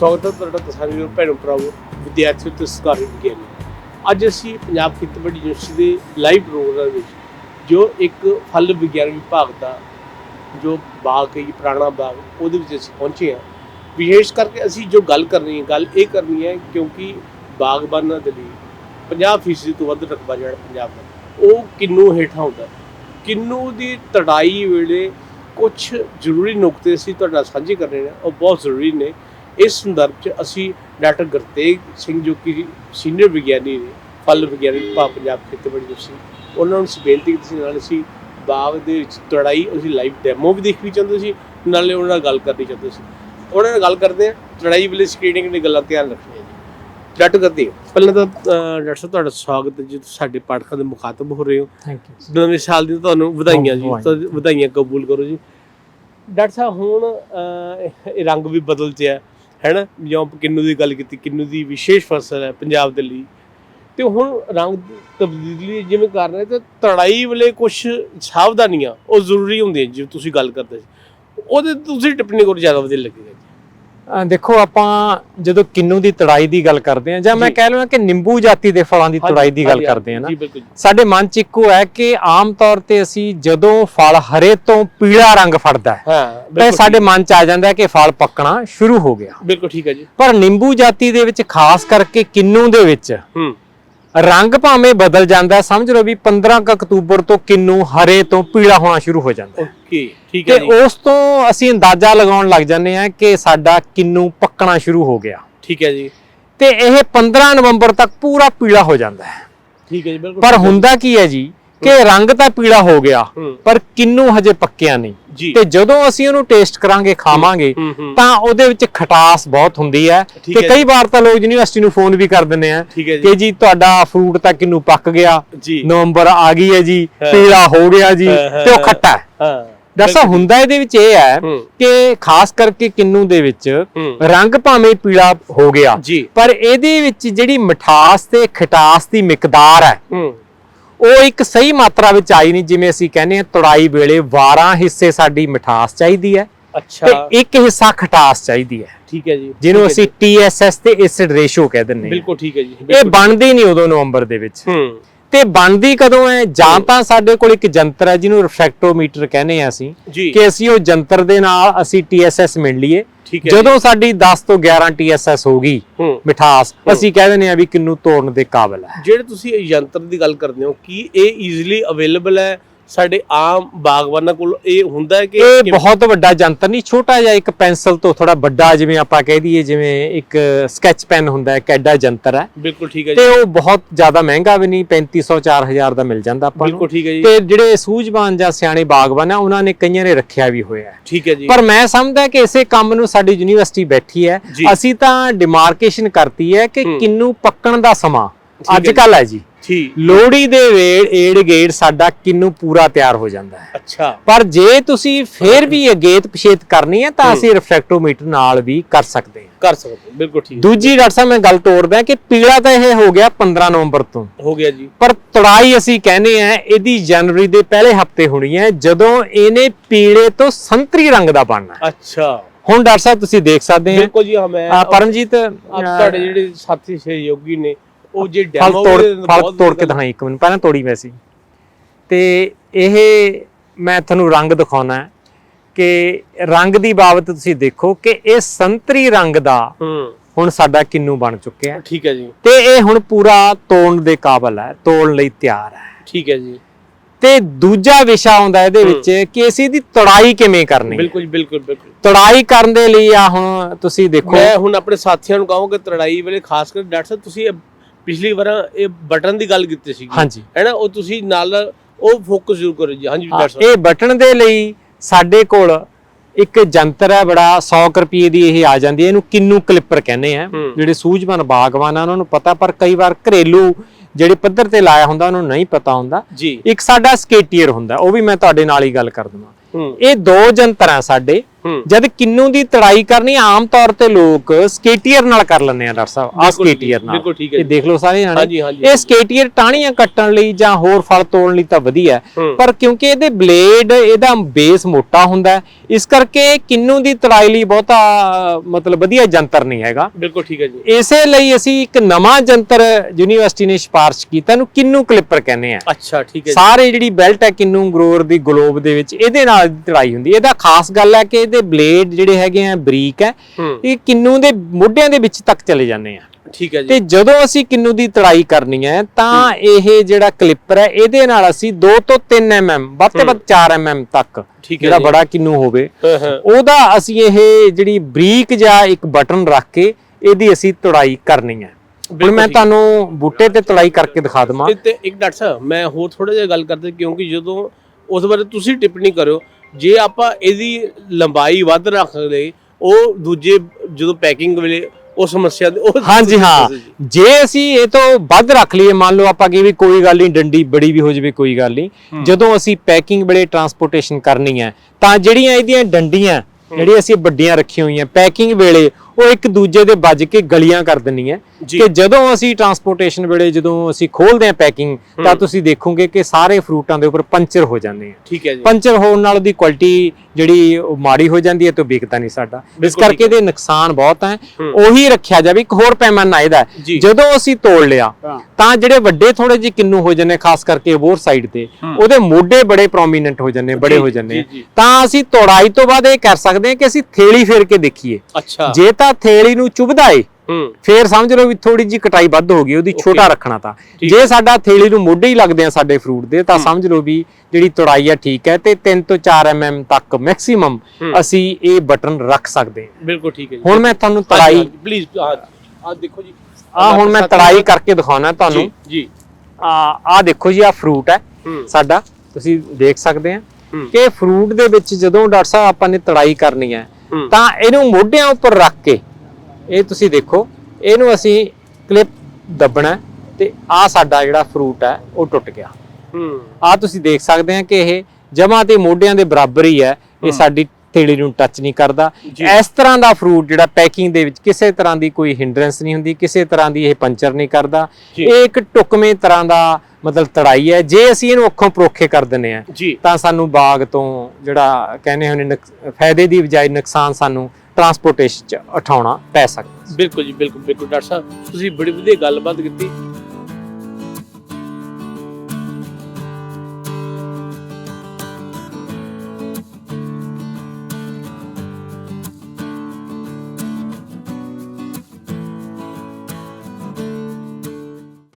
ਸਵਾਗਤ ਹੈ ਤੁਹਾਡਾ ਕਿਸਾਨ ਵੀਰੋ ਭੈਣੋ ਭਰਾਵੋ ਵਿਦਿਆਰਥੀਓ ਤੇ ਸਰਕਾਰੀ ਵਿਗਿਆਨੀ ਅੱਜ ਅਸੀਂ ਪੰਜਾਬ ਖੇਤੀਬਾੜੀ ਯੂਨੀਵਰਸਿਟੀ ਦੇ ਲਾਈਵ ਪ੍ਰੋਗਰਾਮ ਵਿੱਚ ਜੋ ਇੱਕ ਫਲ ਵਿਗਿਆਨ ਵਿਭਾਗ ਦਾ ਜੋ ਬਾਗ ਹੈ ਜੀ, ਪੁਰਾਣਾ ਬਾਗ ਉਹਦੇ ਵਿੱਚ ਅਸੀਂ ਪਹੁੰਚੇ ਹਾਂ। ਵਿਸ਼ੇਸ਼ ਕਰਕੇ ਅਸੀਂ ਜੋ ਗੱਲ ਕਰਨੀ ਹੈ ਗੱਲ ਇਹ ਕਰਨੀ ਹੈ ਕਿਉਂਕਿ ਬਾਗਬਾਨਾਂ ਦੇ ਲਈ 50% ਤੋਂ ਵੱਧ ਰਕਬਾ ਜਿਹੜਾ ਪੰਜਾਬ ਦਾ ਉਹ ਕਿੰਨੂ ਹੇਠਾਂ ਹੁੰਦਾ ਹੈ। ਕਿੰਨੂ ਦੀ ਤੜਾਈ ਵੇਲੇ ਕੁਝ ਜ਼ਰੂਰੀ ਨੁਕਤੇ ਅਸੀਂ ਤੁਹਾਡੇ ਨਾਲ ਸਾਂਝੇ ਕਰਨੇ ਨੇ ਉਹ ਬਹੁਤ ਜ਼ਰੂਰੀ ਨੇ। ਇਸ ਸੰਦਰਭ 'ਚ ਅਸੀਂ ਡਾਕਟਰ ਗੁਰਤੇਗ ਸਿੰਘ ਜੋ ਕਿ ਸੀਨੀਅਰ ਵਿਗਿਆਨੀ ਨੇ ਫਲ ਵਿਗਿਆਨੀ ਵਿਭਾਗ ਪੰਜਾਬ ਖੇਤੀਬਾੜੀ ਯੂਨੀਵਰਸਿਟੀ ਉਹਨਾਂ ਨੂੰ ਬੇਨਤੀ ਕੀਤੀ ਸੀ ਨਾਲ ਅਸੀਂ ਬਾਗ ਦੇ ਵਿੱਚ ਤੜਾਈ ਅਸੀਂ ਲਾਈਵ ਡੈਮੋ ਵੀ ਦੇਖਣੀ ਚਾਹੁੰਦੇ ਸੀ ਨਾਲੇ ਉਹਨਾਂ ਨਾਲ ਗੱਲ ਕਰਨੀ ਚਾਹੁੰਦੇ ਸੀ। ਉਹਨਾਂ ਨਾਲ ਗੱਲ ਕਰਦੇ ਆ ਤੜਾਈ ਵੇਲੇ ਸਕਰੀਨਿੰਗ ਦੀ ਗੱਲਾਂ ਧਿਆਨ ਰੱਖਣੀਆਂ ਜੀ। ਡਾਕਟਰ ਗੁਰਤੇਗ ਪਹਿਲਾਂ ਤਾਂ ਡਾਕਟਰ ਸਾਹਿਬ ਤੁਹਾਡਾ ਸਵਾਗਤ ਹੈ ਜੀ ਸਾਡੇ ਪਾਠਕਾਂ ਦੇ ਮੁਖਾਤਬ ਹੋ ਰਹੇ ਹੋ। ਥੈਂਕ ਯੂ ਨਵੇਂ ਸਾਲ ਦੀ ਤੁਹਾਨੂੰ ਵਧਾਈਆਂ ਜੀ ਵਧਾਈਆਂ। ਕਬੂਲ ਕਰੋ ਜੀ। ਡਾਕਟਰ ਸਾਹਿਬ ਹੁਣ ਇਹ ਰੰਗ ਵੀ ਬਦਲ ਗਿਆ ਹੈ ਨਾ? ਜਿਵੇਂ ਕਿੰਨੂ ਦੀ ਗੱਲ ਕੀਤੀ, ਕਿੰਨੂ ਦੀ ਵਿਸ਼ੇਸ਼ ਫਸਲ ਹੈ ਪੰਜਾਬ ਦੇ ਲਈ। ਤੇ ਹੁਣ ਰੰਗ ਤਬਦੀਲੀ ਜਿਵੇਂ ਕਰ ਰਹੇ, ਤੇ ਤੜਾਈ ਵੇਲੇ ਕੁਝ ਸਾਵਧਾਨੀਆਂ ਉਹ ਜ਼ਰੂਰੀ ਹੁੰਦੀਆਂ, ਜਿਵੇਂ ਤੁਸੀਂ ਗੱਲ ਕਰਦੇ ਸੀ। ਉਹਦੇ ਤੁਸੀਂ ਟਿੱਪਣੀ ਕਰੋ, ਜ਼ਿਆਦਾ ਵਧੀਆ ਲੱਗੇਗਾ ਜੀ। ਦੇਖੋ ਆਪਾਂ ਜਦੋਂ ਕਿੰਨੂ ਦੀ ਤੜਾਈ ਦੀ ਗੱਲ ਕਰਦੇ ਹਾਂ ਜਾਂ ਮੈਂ। ਕਹਿ ਲਵਾਂ ਕਿ ਨਿੰਬੂ ਜਾਤੀ ਦੇ ਫਲਾਂ ਦੀ ਤੜਾਈ ਦੀ ਗੱਲ ਕਰਦੇ ਹਾਂ ਨਾ। ਸਾਡੇ ਮਨ ਚ ਇੱਕੋ ਹੈ ਕਿ ਆਮ ਤੌਰ ਤੇ ਅਸੀਂ ਜਦੋਂ ਫਲ ਹਰੇ ਤੋਂ ਪੀਲਾ ਰੰਗ ਫੜਦਾ ਹੈ ਤਾਂ ਸਾਡੇ ਮਨ ਚ ਆ ਜਾਂਦਾ ਹੈ ਕਿ ਫਲ ਪੱਕਣਾ ਸ਼ੁਰੂ ਹੋ ਗਿਆ। ਬਿਲਕੁਲ ਠੀਕ ਹੈ ਜੀ। ਪਰ ਨਿੰਬੂ ਜਾਤੀ ਦੇ ਵਿੱਚ ਖਾਸ ਕਰਕੇ ਕਿੰਨੂ ਦੇ ਵਿੱਚ ਹੂੰ। ਰੰਗ ਭਾਵੇਂ ਬਦਲ ਜਾਂਦਾ ਸਮਝ ਲਓ ਵੀ 15 ਕੁ ਅਕਤੂਬਰ ਤੋਂ ਕਿੰਨੂ ਹਰੇ ਤੋਂ ਪੀਲਾ ਹੋਣਾ ਸ਼ੁਰੂ ਹੋ ਜਾਂਦਾ। ਓਕੇ ਠੀਕ ਹੈ ਤੇ ਉਸ ਤੋਂ ਅਸੀਂ ਅੰਦਾਜ਼ਾ ਲਗਾਉਣ ਲੱਗ ਜਾਂਦੇ ਹਾਂ ਕਿ ਸਾਡਾ ਕਿੰਨੂ ਪੱਕਣਾ ਸ਼ੁਰੂ ਹੋ ਗਿਆ। ਠੀਕ ਹੈ ਜੀ। ਤੇ ਇਹ 15 ਨਵੰਬਰ ਤੱਕ ਪੂਰਾ ਪੀਲਾ ਹੋ ਜਾਂਦਾ ਹੈ। ਠੀਕ ਹੈ ਜੀ ਬਿਲਕੁਲ ਪਰ। ਹੁੰਦਾ ਕੀ ਹੈ ਜੀ? ਕਿ ਰੰਗ ਤਾਂ ਪੀਲਾ ਹੋ ਗਿਆ ਪਰ ਕਿੰਨੂ ਹਜੇ ਪੱਕਿਆ ਨਹੀਂ। ਤੇ ਜਦੋਂ ਅਸੀਂ ਉਹਨੂੰ ਟੇਸਟ ਕਰਾਂਗੇ ਖਾਵਾਂਗੇ ਤਾਂ ਉਹਦੇ ਵਿੱਚ ਖਟਾਸ ਬਹੁਤ ਹੁੰਦੀ ਹੈ। ਤੇ ਕਈ ਵਾਰ ਤਾਂ ਲੋਕ ਯੂਨੀਵਰਸਿਟੀ ਨੂੰ ਫੋਨ ਵੀ ਕਰ ਦਿੰਦੇ ਆ ਕਿ ਜੀ ਤੁਹਾਡਾ ਫਰੂਟ ਤਾਂ ਕਿੰਨੂ ਪੱਕ ਗਿਆ ਨਵੰਬਰ ਆ ਗਈ ਹੈ ਜੀ। ਪੀਲਾ ਹੋ ਗਿਆ ਜੀ ਤੇ ਉਹ। ਖੱਟਾ ਹੈ। ਸਾਹਿਬ ਹੁੰਦਾ ਇਹਦੇ ਵਿੱਚ ਇਹ ਹੈ ਕਿ ਖਾਸ ਕਰਕੇ ਕਿੰਨੂ ਦੇ ਵਿੱਚ ਰੰਗ ਭਾਵੇਂ ਪੀਲਾ ਹੋ ਗਿਆ ਪਰ ਇਹਦੇ ਵਿੱਚ ਜਿਹੜੀ ਮਿਠਾਸ ਤੇ ਖਟਾਸ ਦੀ ਮਿਕਦਾਰ ਹੂੰ। ਉਹ ਇੱਕ ਸਹੀ ਮਾਤਰਾ ਵਿੱਚ ਆਈ ਨਹੀਂ ਜਿਵੇਂ ਅਸੀਂ ਕਹਿੰਦੇ ਹਾਂ ਤੜਾਈ ਵੇਲੇ 12 ਹਿੱਸੇ ਸਾਡੀ ਮਿਠਾਸ ਚਾਹੀਦੀ ਹੈ ਅੱਛਾ। ਤੇ ਇੱਕ ਹਿੱਸਾ ਖਟਾਸ ਚਾਹੀਦੀ ਹੈ। ਠੀਕ ਹੈ ਜੀ ਜਿਹਨੂੰ ਅਸੀਂ TSS ਤੇ ਐਸਿਡ ਰੇਸ਼ੋ ਕਹਿ ਦਿੰਦੇ ਹਾਂ। ਬਿਲਕੁਲ ਠੀਕ ਹੈ ਜੀ ਇਹ। ਬਣਦੀ ਨਹੀਂ ਉਦੋਂ ਨਵੰਬਰ ਦੇ ਵਿੱਚ। ਹੂੰ। ਤੇ ਬਣਦੀ ਕਦੋਂ ਹੈ? ਜਾਂ ਤਾਂ ਸਾਡੇ ਕੋਲ ਇੱਕ ਜੰਤਰ ਹੈ ਜਿਹਨੂੰ ਰਿਫਰੈਕਟੋਮੀਟਰ ਕਹਿੰਦੇ ਆ ਅਸੀਂ ਕਿ ਅਸੀਂ ਉਹ ਜੰਤਰ ਦੇ ਨਾਲ ਅਸੀਂ TSS ਮਿਲ ਲਈਏ। ਜਦੋਂ ਸਾਡੀ 10 ਤੋਂ 11 TSS ਹੋ ਗਈ ਮਿਠਾਸ ਅਸੀਂ ਕਹਿ ਦਿੰਦੇ ਆ ਵੀ ਕਿੰਨੂ ਤੋੜਨ ਦੇ ਕਾਬਿਲ ਹੈ। ਜਿਹੜੇ ਤੁਸੀਂ ਇਹ ਯੰਤਰ ਦੀ ਗੱਲ ਕਰਦੇ ਹੋ ਕੀ ਇਹ ਈਜ਼ੀਲੀ ਅਵੇਲੇਬਲ ਹੈ? ਸਾਡੇ ਆਮ ਬਾਗਬਾਨਾਂ ਕੋਲ ਇਹ ਹੁੰਦਾ ਹੈ ਕਿ ਇਹ ਬਹੁਤ ਵੱਡਾ ਜੰਤਰ ਨਹੀਂ ਛੋਟਾ ਜਿਹਾ ਇੱਕ ਪੈਨਸਲ ਤੋਂ ਥੋੜਾ ਵੱਡਾ ਜਿਵੇਂ ਆਪਾਂ ਕਹਿ ਦਈਏ ਜਿਵੇਂ ਇੱਕ ਸਕੈਚ ਪੈਨ ਹੁੰਦਾ ਹੈ ਇੱਕ ਐਡਾ ਜੰਤਰ ਹੈ। ਬਿਲਕੁਲ ਠੀਕ ਹੈ ਤੇ ਉਹ ਬਹੁਤ ਜ਼ਿਆਦਾ ਮਹਿੰਗਾ ਵੀ ਨਹੀਂ 3500 4000 ਦਾ ਮਿਲ ਜਾਂਦਾ ਆਪਾਂ ਨੂੰ। ਬਿਲਕੁਲ ਠੀਕ ਹੈ ਜੀ। ਤੇ ਜਿਹੜੇ ਸੂਝਵਾਨ ਜਾਂ ਸਿਆਣੇ ਬਾਗਬਾਨ ਆ ਉਹਨਾਂ ਨੇ ਕਈਆਂ ਨੇ ਰੱਖਿਆ ਵੀ ਹੋਇਆ ਹੈ। ਠੀਕ ਹੈ ਜੀ। ਪਰ ਮੈਂ ਸਮਝਦਾ ਕਿ ਇਸੇ ਕੰਮ ਨੂੰ ਸਾਡੀ ਯੂਨੀਵਰਸਿਟੀ ਬੈਠੀ ਹੈ। ਅਸੀਂ ਤਾਂ ਡਿਮਾਰਕੇਸ਼ਨ ਕਰਤੀ ਹੈ ਕਿ। ਕਿੰਨੂ ਪੱਕਣ ਦਾ ਸਮਾਂ ਅੱਜ। ਕੱਲ ਹੈ ਜੀ। ਠੀਕ ਲੋਹੜੀ ਦੇ ਵੇੜ ਏੜ ਗੇੜ ਸਾਡਾ ਕਿੰਨੂ ਪੂਰਾ ਤਿਆਰ ਹੋ ਜਾਂਦਾ ਹੈ। ਅੱਛਾ। ਪਰ ਜੇ ਤੁਸੀਂ ਫੇਰ ਵੀ ਅਗੇਤ ਪਛੇਤ ਕਰਨੀ ਹੈ ਤਾਂ ਹੂੰ। ਅਸੀਂ ਰਿਫਰੈਕਟੋਮੀਟਰ ਨਾਲ ਵੀ ਕਰ ਸਕਦੇ ਹਾਂ। ਕਰ ਸਕਦੇ ਹੋ, ਬਿਲਕੁਲ ਠੀਕ ਦੂਜੀ ਡਾਕਟਰ ਸਾਹਿਬ ਮੈਂ ਗੱਲ ਤੋੜਦਾ ਕਿ ਪੀਲਾ ਤਾਂ ਇਹ ਹੋ ਗਿਆ 15 ਨਵੰਬਰ ਤੋਂ। ਹੋ ਗਿਆ ਜੀ। ਪਰ ਤੜਾਈ ਅਸੀਂ ਕਹਿੰਦੇ ਆ ਇਹਦੀ ਜਨਵਰੀ ਦੇ ਪਹਿਲੇ ਹਫ਼ਤੇ ਹੋਣੀ ਹੈ ਜਦੋਂ ਇਹਨੇ ਪੀਲੇ ਤੋਂ ਸੰਤਰੀ ਰੰਗ ਦਾ ਬਣਨਾ ਹੈ। ਅੱਛਾ। ਹੁਣ ਡਾਕਟਰ ਸਾਹਿਬ ਤੁਸੀਂ ਦੇਖ ਸਕਦੇ ਆ ਬਿਲਕੁਲ ਜੀ ਹਾਂ ਮੈਂ ਪਰਮਜੀਤ ਆਪ ਤੁਹਾਡੇ ਜਿਹੜੇ ਸਾਥੀ ਸਹਿਯੋਗੀ ਨੇ ਉਹ ਜੇ ਫਲ ਡੈਮੋ ਤੋੜ ਫਲ ਤੋੜ ਕੇ ਦਿਖਾਈ ਇੱਕ ਮਿੰਟ ਪਹਿਲਾਂ ਤੋੜੀ ਵੈਸੀ ਤੇ ਇਹ ਮੈਂ ਤੁਹਾਨੂੰ ਰੰਗ ਦਿਖਾਉਣਾ ਹੈ ਕਿ ਰੰਗ ਦੀ ਬਾਬਤ ਤੁਸੀਂ ਦੇਖੋ ਕਿ ਇਹ ਸੰਤਰੀ ਰੰਗ ਦਾ ਹੂੰ। ਹੁਣ ਸਾਡਾ ਕਿੰਨੂ ਬਣ ਚੁੱਕਿਆ ਹੈ। ਠੀਕ ਹੈ ਜੀ। ਤੇ ਇਹ ਹੁਣ ਪੂਰਾ ਤੋੜਨ ਦੇ ਕਾਬਿਲ ਹੈ ਤੋੜਨ ਲਈ ਤਿਆਰ ਹੈ। ਠੀਕ ਹੈ ਜੀ। ਤੇ ਦੂਜਾ ਵਿਸ਼ਾ ਆਉਂਦਾ ਇਹਦੇ ਵਿੱਚ ਕਿ ਅਸੀਂ ਇਹਦੀ ਤੜਾਈ ਕਿਵੇਂ ਕਰਨੀ ਹੈ। ਬਿਲਕੁਲ ਬਿਲਕੁਲ ਬਿਲਕੁਲ। ਤੜਾਈ ਕਰਨ ਦੇ ਲਈ ਆ ਹੁਣ ਤੁਸੀਂ ਦੇਖੋ ਮੈਂ ਹੁਣ ਆਪਣੇ ਸਾਥੀਆਂ ਨੂੰ ਕਹਾਂਗਾ ਕਿ ਤੜਾਈ ਵੇਲੇ ਖਾਸ ਕਰ ਡਾਕਟਰ ਸਾਹਿਬ ਤੁਸੀਂ ਇਹ ਪਿਛਲੀ ਵਾਰ ਇਹ ਬਟਨ ਦੀ ਗੱਲ ਕੀਤੀ ਸੀ ਹਾਂਜੀ। ਹੈ ਨਾ ਉਹ ਤੁਸੀਂ ਨਾਲ ਉਹ ਫੋਕਸ ਜ਼ਰੂਰ ਕਰੋ ਜੀ। ਹਾਂਜੀ ਸਾਹਿਬ ਇਹ ਬਟਨ ਦੇ ਲਈ ਸਾਡੇ ਕੋਲ ਇੱਕ ਜੰਤਰ ਹੈ ਬੜਾ 100 ਕੁ ਰੁਪਏ ਦੀ ਇਹ ਆ ਜਾਂਦੀ ਹੈ। ਇਹਨੂੰ ਕਿੰਨੂ ਕਲਿੱਪਰ ਕਹਿੰਦੇ ਆ। ਜਿਹੜੇ ਸੂਝਵਾਨ ਬਾਗਵਾਨ ਆ ਉਹਨਾਂ ਨੂੰ ਪਤਾ ਪਰ ਕਈ ਵਾਰ ਘਰੇਲੂ ਜਿਹੜੇ ਪੱਧਰ ਤੇ ਲਾਇਆ ਹੁੰਦਾ ਉਹਨੂੰ ਨਹੀਂ ਪਤਾ ਹੁੰਦਾ। ਇੱਕ ਸਾਡਾ ਸਕੇਟੀਅਰ ਹੁੰਦਾ ਉਹ ਵੀ ਮੈਂ ਤੁਹਾਡੇ ਨਾਲ ਹੀ ਗੱਲ ਕਰ ਦਵਾਂ। ਇਹ ਦੋ ਜੰਤਰ ਆ ਸਾਡੇ ਜਦ ਕਿੰਨੂ ਦੀ ਤੜਾਈ ਕਰਨੀ ਆਮ ਤੌਰ ਤੇ ਲੋਕ ਸਕੇਟੀਅਰ ਨਾਲ ਕਰ ਲੈਂਦੇ ਆ ਡਾਕਟਰ ਸਾਹਿਬ ਆ ਸਕੇਟੀਅਰ ਨਾਲ। ਬਿਲਕੁਲ ਠੀਕ ਹੈ ਇਹ। ਦੇਖ ਲਓ ਸਾਰੇ ਜਾਣੇ ਇਹ ਸਕੇਟੀਅਰ ਟਾਹਣੀਆਂ ਕੱਟਣ ਲਈ ਜਾਂ ਹੋਰ ਫਲ ਤੋੜਨ ਲਈ ਤਾਂ ਵਧੀਆ। ਪਰ ਕਿਉਂਕਿ ਇਹਦੇ ਬਲੇਡ ਇਹਦਾ ਬੇਸ ਮੋਟਾ ਹੁੰਦਾ ਇਸ ਕਰਕੇ ਕਿੰਨੂ ਦੀ ਤੜਾਈ ਲਈ ਬਹੁਤਾ ਮਤਲਬ ਵਧੀਆ ਜੰਤਰ ਨਹੀਂ ਹੈਗਾ। ਬਿਲਕੁਲ ਠੀਕ ਹੈ ਜੀ। ਇਸੇ ਲਈ ਅਸੀਂ ਇੱਕ ਨਵਾਂ ਜੰਤਰ ਯੂਨੀਵਰਸਿਟੀ ਨੇ ਸਿਫਾਰਿਸ਼ ਕੀਤਾ ਇਹਨੂੰ ਕਿੰਨੂ ਕਲਿੱਪਰ ਕਹਿੰਦੇ ਆ। ਅੱਛਾ ਠੀਕ ਹੈ ਜੀ। ਸਾਰੇ ਜਿਹੜੀ ਬੈਲਟ ਹੈ ਕਿੰਨੂ ਗਰੋਰ ਦੀ ਗਲੋਬ ਦੇ ਵਿੱਚ ਇਹਦੇ ਨਾਲ ਤੜਾਈ ਹੁੰਦੀ ਹੈ। ਇਹਦਾ ਖਾਸ ਗੱਲ ਹੈ ਕਿ ਇਹਦੇ ਬਲੇਡ ਜਿਹੜੇ ਹੈਗੇ ਆ ਬਰੀਕ ਹੈ ਇਹ ਕਿੰਨੂ ਦੇ ਮੋਢਿਆਂ ਦੇ ਵਿੱਚ ਤੱਕ ਚਲੇ ਜਾਂਦੇ ਆ। ਠੀਕ ਹੈ ਜੀ। ਤੇ ਜਦੋਂ ਅਸੀਂ ਕਿੰਨੂ ਦੀ ਤੜਾਈ ਕਰਨੀ ਹੈ ਤਾਂ ਇਹ ਜਿਹੜਾ ਕਲਿੱਪਰ ਹੈ ਇਹਦੇ ਨਾਲ ਅਸੀਂ 2 ਤੋਂ 3 mm ਵੱਧ ਤੋਂ ਵੱਧ 4 mm ਤੱਕ ਜਿਹੜਾ। ਬੜਾ ਕਿੰਨੂ ਹੋਵੇ ਉਹਦਾ ਅਸੀਂ ਇਹ ਜਿਹੜੀ ਬਰੀਕ ਜਾਂ ਇੱਕ ਬਟਨ ਰੱਖ ਕੇ ਇਹਦੀ ਅਸੀਂ ਤੜਾਈ ਕਰਨੀ ਹੈ। ਹੁਣ ਬਿਲਕੁਲ ਮੈਂ। ਤੁਹਾਨੂੰ ਬੂਟੇ ਤੇ ਤੜਾਈ ਕਰਕੇ ਦਿਖਾ ਦਵਾਂ। ਤੇ- ਇੱਕ ਡਾਕਟਰ ਸਾਹਿਬ ਮੈਂ ਹੋਰ ਥੋੜਾ ਜਿਹਾ ਗੱਲ ਕਰਦੇ ਕਿਉਂਕਿ ਜਦੋਂ ਉਸ ਬਾਰੇ ਤੁਸੀਂ ਟਿੱਪਣੀ ਕਰਿਓ ਜੇ ਆਪਾਂ ਇਹਦੀ ਲੰਬਾਈ ਵੱਧ ਰੱਖ ਲਏ ਉਹ ਦੂਜੇ ਜਦੋਂ ਪੈਕਿੰਗ ਵੇਲੇ ਉਹ ਸਮੱਸਿਆ ਉਹ ਹਾਂਜੀ ਹਾਂ। ਜੇ। ਅਸੀਂ ਇਹ ਤੋਂ ਵੱਧ ਰੱਖ ਲਈਏ ਮੰਨ ਲਓ ਆਪਾਂ ਕਿ ਵੀ ਕੋਈ ਗੱਲ ਨਹੀਂ ਡੰਡੀ ਬੜੀ ਵੀ ਹੋ ਜਾਵੇ ਕੋਈ ਗੱਲ ਨਹੀਂ। ਜਦੋਂ ਅਸੀਂ ਪੈਕਿੰਗ ਵੇਲੇ ਟਰਾਂਸਪੋਰਟੇਸ਼ਨ ਕਰਨੀ ਹੈ ਤਾਂ ਜਿਹੜੀਆਂ ਇਹਦੀਆਂ ਡੰਡੀਆਂ ਜਿਹੜੀਆਂ ਅਸੀਂ ਵੱਡੀਆਂ ਰੱਖੀਆਂ ਹੋਈਆਂ ਪੈਕਿੰਗ ਵੇਲੇ ਉਹ ਇੱਕ ਦੂਜੇ ਦੇ ਵੱਜ ਕੇ ਗਲੀਆਂ ਕਰ ਦਿੰਦੀਆਂ ਜੀ। ਕਿ ਜਦੋਂ ਅਸੀਂ ਟਰਾਂਸਪੋਰਟੇਸ਼ਨ ਵੇਲੇ ਜਦੋਂ ਅਸੀਂ ਖੋਲਦੇ ਹਾਂ ਪੈਕਿੰਗ ਤਾਂ ਤੁਸੀਂ ਦੇਖੋਗੇ ਕਿ ਸਾਰੇ ਫਰੂਟਾਂ ਦੇ ਉੱਪਰ ਪੰਚਰ ਹੋ ਜਾਂਦੇ ਆ ਠੀਕ ਹੈ ਜੀ ਪੰਚਰ ਹੋਣ ਨਾਲ ਉਹਦੀ ਕੁਆਲਿਟੀ ਜਿਹੜੀ ਮਾੜੀ ਹੋ ਜਾਂਦੀ ਹੈ ਤੇ ਵਿਕਦਾ ਨਹੀਂ ਸਾਡਾ ਇਸ ਕਰਕੇ ਇਹਦੇ ਨੁਕਸਾਨ ਬਹੁਤ ਹੈ ਹੂੰ। ਉਹੀ ਰੱਖਿਆ ਜਾਵੇ ਇੱਕ ਹੋਰ ਪੈਮਾਨਾ ਇਹਦਾ ਹੈ। ਜਦੋਂ ਅਸੀਂ ਤੋੜ ਲਿਆ ਹਾਂ। ਤਾਂ ਜਿਹੜੇ ਵੱਡੇ ਥੋੜੇ ਜਿਹੇ ਕਿੰਨੂ ਹੋ ਜਾਂਦੇ ਖਾਸ ਕਰਕੇ ਬੋਰ ਸਾਈਡ ਤੇ ਹੂੰ। ਉਹਦੇ ਮੋਢੇ ਬੜੇ ਪ੍ਰੋਮੀਨੈਂਟ ਹੋ ਜਾਂਦੇ ਬੜੇ ਹੋ ਜਾਂਦੇ ਆ। ਤਾਂ ਅਸੀਂ ਤੋੜਾਈ ਤੋਂ ਬਾਅਦ ਇਹ ਕਰ ਸਕਦੇ ਹਾਂ ਕਿ ਅਸੀਂ ਥੇਲੀ ਫੇਰ ਕੇ ਦੇਖੀਏ ਅੱਛਾ ਜੇ ਤਾਂ ਥੇਲੀ ਨੂੰ ਚੁਭਦਾ ਏ ਫੇਰ ਸਮਝ ਲਓ ਵੀ ਥੋੜੀ ਜੀ ਕਟਾਈ ਵੱਧ ਹੋ ਗਈ ਉਹਦੀ. ਛੋਟਾ ਰੱਖਣਾ ਤਾਂ। ਜੇ ਸਾਡਾ ਥੇਲੀ ਨੂੰ ਮੋਢੇ ਹੀ ਲੱਗਦੇ ਆ ਸਾਡੇ ਫਰੂਟ ਦੇ ਤਾਂ ਸਮਝ ਲਓ ਵੀ ਜਿਹੜੀ ਤੋੜਾਈ ਆ ਠੀਕ ਹੈ ਤੇ 3 ਤੋਂ 4 mm ਤੱਕ ਮੈਕਸਿਮਮ। ਅਸੀਂ ਇਹ ਬਟਨ ਰੱਖ ਸਕਦੇ ਹਾਂ। ਬਿਲਕੁਲ ਠੀਕ ਹੈ ਹੁਣ ਮੈਂ ਤੁਹਾਨੂੰ ਤੜਾਈ ਪਲੀਜ਼ ਆ ਦੇਖੋ ਜੀ। ਆ ਹੁਣ ਮੈਂ ਤੜਾਈ ਕਰਕੇ ਦਿਖਾਉਣਾ ਤੁਹਾਨੂੰ। ਜੀ ਆ ਆ ਦੇਖੋ ਜੀ ਆ ਫਰੂਟ ਹੈ। ਸਾਡਾ ਤੁਸੀਂ ਦੇਖ ਸਕਦੇ ਆ। ਕਿ ਫਰੂਟ ਦੇ ਵਿੱਚ ਜਦੋਂ ਡਾਕਟਰ ਸਾਹਿਬ ਆਪਾਂ ਨੇ ਤੜਾਈ ਕਰਨੀ ਹੂੰ। ਤਾਂ ਇਹਨੂੰ ਮੋਢਿਆਂ ਉੱਪਰ ਰੱਖ ਕੇ ਇਹ ਤੁਸੀਂ ਦੇਖੋ ਇਹਨੂੰ ਅਸੀਂ ਕਲਿੱਪ ਦੱਬਣਾ ਤੇ ਆ ਸਾਡਾ ਜਿਹੜਾ ਫਰੂਟ ਹੈ ਉਹ ਟੁੱਟ ਗਿਆ। ਹੂੰ। ਆ ਤੁਸੀਂ ਦੇਖ ਸਕਦੇ ਆ ਕਿ ਇਹ ਜਮਾ ਤੇ ਮੋਢਿਆਂ ਦੇ ਬਰਾਬਰ ਹੀ ਹੈ ਇਹ ਸਾਡੀ ਥੇਲੀ ਨੂੰ ਟੱਚ ਨਹੀਂ ਕਰਦਾ। ਇਸ ਤਰ੍ਹਾਂ ਦਾ ਫਰੂਟ ਜਿਹੜਾ ਪੈਕਿੰਗ ਦੇ ਵਿੱਚ ਕਿਸੇ ਤਰ੍ਹਾਂ ਦੀ ਕੋਈ ਹਿੰਡਰੈਂਸ ਨਹੀਂ ਹੁੰਦੀ ਕਿਸੇ ਤਰ੍ਹਾਂ ਦੀ ਇਹ ਪੰਚਰ ਨਹੀਂ ਕਰਦਾ। ਇਹ ਇੱਕ ਟੁਕਵੇਂ ਤਰ੍ਹਾਂ ਦਾ ਮਤਲਬ ਤੜਾਈ ਹੈ। ਜੇ ਅਸੀਂ ਇਹਨੂੰ ਅੱਖੋਂ ਪਰੋਖੇ ਕਰ ਦਿੰਨੇ ਆ ਤਾਂ ਸਾਨੂੰ ਬਾਗ ਤੋਂ ਜਿਹੜਾ ਕਹਿੰਦੇ ਹੁੰਦੇ ਫਾਇਦੇ ਦੀ ਬਜਾਏ ਨੁਕਸਾਨ ਸਾਨੂੰ ਟਰਾਂਸਪੋਰਟੇਸ਼ਨ ਚ ਉਠਾਉਣਾ ਪੈ ਸਕਦਾ। ਬਿਲਕੁਲ ਜੀ ਬਿਲਕੁਲ ਬਿਲਕੁਲ। ਡਾਕਟਰ ਸਾਹਿਬ ਤੁਸੀਂ ਬੜੀ ਵਧੀਆ ਗੱਲਬਾਤ ਕੀਤੀ।